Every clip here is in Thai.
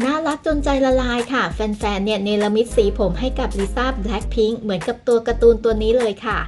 น่ารักจนใจละลายค่ะ แฟนๆ เนี่ยเนรมิตสีผมให้กับลิซ่าแบล็คพิงเหมือนกับตัวการ์ตูนตัวนี้เลยค่ะ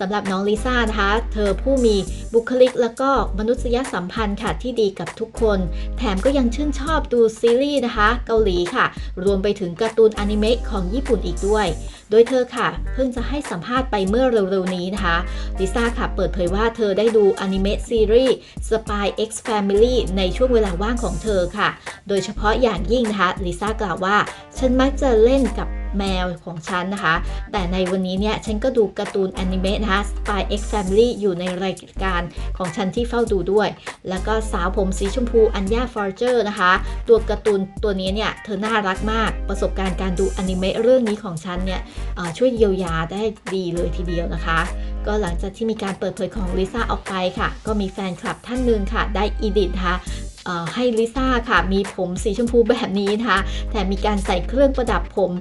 สำหรับน้องลิซ่านะคะ เธอผู้มีบุคลิกแล้วก็มนุษยสัมพันธ์ค่ะที่ดีกับทุกคน แถมก็ยังชื่นชอบดูซีรีส์นะคะ เกาหลีค่ะ รวมไปถึงการ์ตูนอนิเมะของญี่ปุ่นอีกด้วย โดยเธอค่ะ เพิ่งจะให้สัมภาษณ์ไปเมื่อเร็วๆนี้นะคะลิซ่าค่ะเปิดเผยว่าเธอได้ดูอนิเมะซีรีส์ Spy X Family ในช่วงเวลาว่างของเธอค่ะ โดยเฉพาะอย่างยิ่งนะคะลิซ่ากล่าวว่า ฉันมักจะเล่นกับ แมวของฉันนะคะ แต่ในวันนี้เนี่ยฉันก็ดูการ์ตูนแอนิเมะนะคะ Spy X Family อยู่ในรายการของฉันที่เฝ้าดูด้วย แล้วก็สาวผมสีชมพูอัญญาฟอร์เจอร์นะคะ ตัวการ์ตูนตัวนี้เนี่ยเธอน่ารักมากประสบการณ์การดูอนิเมะเรื่องนี้ของฉันเนี่ยช่วยเยียวยาได้ดีเลยทีเดียวนะคะ ก็หลังจากที่มีการเปิดเผยของลิซ่าออกไปค่ะ ก็มีแฟนคลับท่านหนึ่งค่ะ ได้อีดิทนะคะเอ่อให้ลิซ่าค่ะ มีผมสีชมพูแบบนี้นะคะแถมมีการใส่เครื่องประดับผม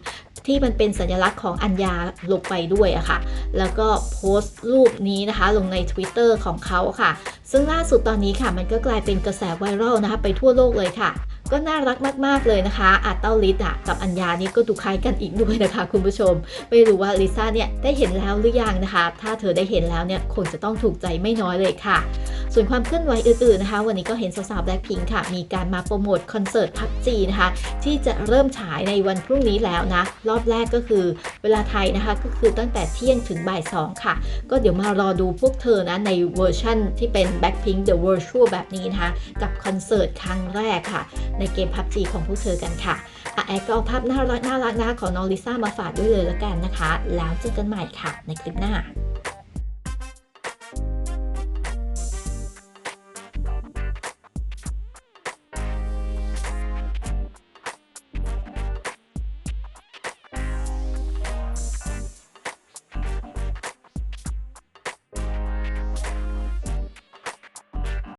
ที่มันเป็นสัญลักษณ์ของอัญญาลงไปด้วยอะค่ะ แล้วก็โพสต์รูปนี้นะคะลงใน Twitter ของเขาค่ะ ซึ่งล่าสุดตอนนี้ค่ะ มันก็กลายเป็นกระแสไวรัลนะคะไปทั่วโลกเลยค่ะ ก็น่ารักมากๆเลยนะคะ อาเต้าลิสอะกับอัญญานี่ก็ดูคล้ายกันอีกด้วยนะคะ คุณผู้ชม ไม่รู้ว่าลิซ่าเนี่ยได้เห็นแล้วหรือยังนะคะ ถ้าเธอได้เห็นแล้วเนี่ยคงจะต้องถูกใจไม่น้อยเลยค่ะ ส่วนความเคลื่อนไหวอื่นๆนะคะ วันนี้ก็เห็นสาวๆแบล็คพิงค่ะ มีการมาโปรโมทคอนเสิร์ตพับจีนะคะ ที่จะเริ่มฉายในวันพรุ่งนี้แล้วนะ รอบแรกก็คือเวลาไทยนะคะ ก็คือตั้งแต่เที่ยงถึงบ่าย2ค่ะ ก็เดี๋ยวมารอดูพวกเธอนะในเวอร์ชั่นที่เป็น Blackpink The Virtual แบบนี้นะคะ กับคอนเสิร์ตครั้งแรกค่ะ ในเกมพับจีของพวกเธอกันค่ะอะแอดก็เอาภาพน่ารักน่ารักนะคะของน้องลิซ่ามาฝากด้วยเลยแล้วกันนะคะ แล้วเจอกันใหม่ค่ะในคลิปหน้า